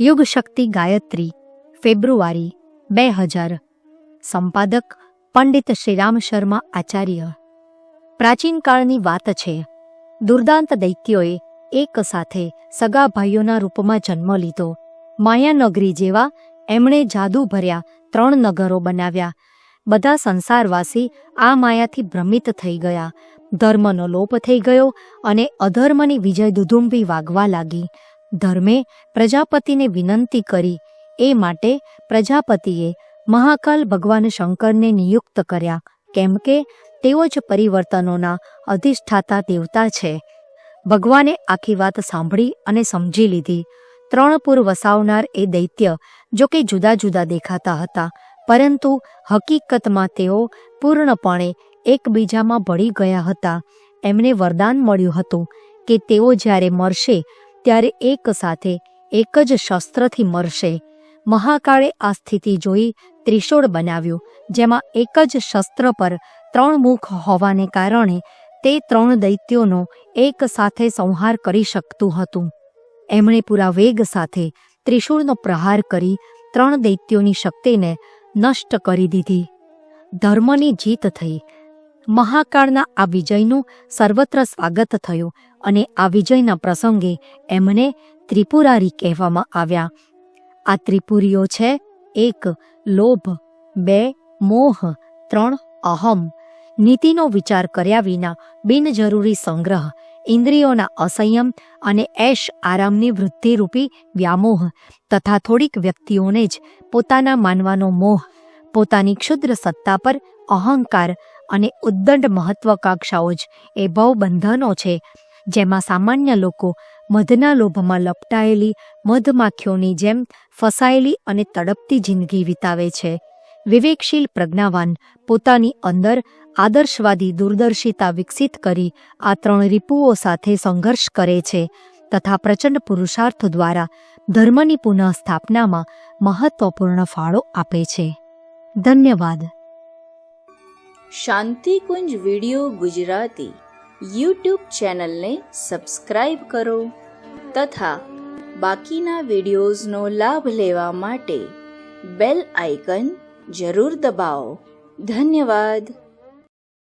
યુગ શક્તિ ગાયત્રી, ફેબ્રુઆરી બે હજાર. સંપાદક પંડિત શ્રીરામ શર્મા આચાર્ય. પ્રાચીન કાળની વાત છે. દુર્દાંત દૈત્યોએ એક સાથે સગા ભાઈઓના રૂપમાં જન્મ લીધો. માયાનગરી જેવા એમણે જાદુ ભર્યા ત્રણ નગરો બનાવ્યા. બધા સંસારવાસી આ માયાથી ભ્રમિત થઈ ગયા. ધર્મનો લોપ થઈ ગયો અને અધર્મની વિજય દુધુંબી વાગવા લાગી. ધર્મે પ્રજાપતિને વિનંતી કરી. એ માટે પ્રજાપતિએ મહાકાલ ભગવાન શંકરને નિયુક્ત કર્યા. કેમ કે તેઓ જ પરિવર્તનોના અધિષ્ઠાતા દેવતા છે. ભગવાને આખી વાત સાંભળી અને સમજી લીધી. ત્રણ પુર વસાવનાર એ દૈત્ય જો કે જુદા જુદા દેખાતા હતા, પરંતુ હકીકતમાં તેઓ પૂર્ણપણે એકબીજામાં ભળી ગયા હતા. એમને વરદાન મળ્યું હતું કે તેઓ જ્યારે મરશે ત્યારે એક સાથે એક જ શસ્ત્રથી મરશે. મહાકાળે આ સ્થિતિ જોઈ ત્રિશૂળ બનાવ્યું, જેમાં એક જ શસ્ત્ર પર ત્રણ મુખ હોવાને કારણે તે ત્રણ દૈત્યોનો એક સાથે સંહાર કરી શકતું હતું. એમણે પૂરા વેગ સાથે ત્રિશૂળનો પ્રહાર કરી ત્રણ દૈત્યોની શક્તિને નષ્ટ કરી દીધી. ધર્મની જીત થઈ મહાકાળના આ વિજયનું સર્વત્ર સ્વાગત થયું અને આ વિજયના પ્રસંગે એમને ત્રિપુરારી કહેવામાં આવ્યા. આ ત્રિપુરીઓ છે, એક, લોભ, બે, મોહ, ત્રણ, અહમ. નીતિનો વિચાર કર્યા વિના બિનજરૂરી સંગ્રહ, ઇન્દ્રિયોના અસંયમ અને એશ આરામની વૃદ્ધિરૂપી વ્યામોહ તથા થોડીક વ્યક્તિઓને જ પોતાના માનવાનો મોહ, પોતાની ક્ષુદ્ર સત્તા પર અહંકાર અને ઉદ્દંડ મહત્વકાંક્ષાઓ જ એ ભવબંધનો છે, જેમાં સામાન્ય લોકો મધના લોભમાં લપટાયેલી, મધમાખીઓની જેમ ફસાયેલી અને તડપતી જિંદગી વિતાવે છે. વિવેકશીલ પ્રજ્ઞાવાન પોતાની અંદર આદર્શવાદી દૂરદર્શિતા વિકસિત કરી આ ત્રણ રિપુઓ સાથે સંઘર્ષ કરે છે તથા પ્રચંડ પુરુષાર્થ દ્વારા ધર્મની પુનઃસ્થાપનામાં મહત્વપૂર્ણ ફાળો આપે છે. ધન્યવાદ. શાંતિકુંજ વિડિયો ગુજરાતી યુટ્યુબ ચેનલને સબસ્ક્રાઇબ કરો તથા બાકીના વિડિયોઝનો લાભ લેવા માટે બેલ આઇકન જરૂર દબાવો. ધન્યવાદ.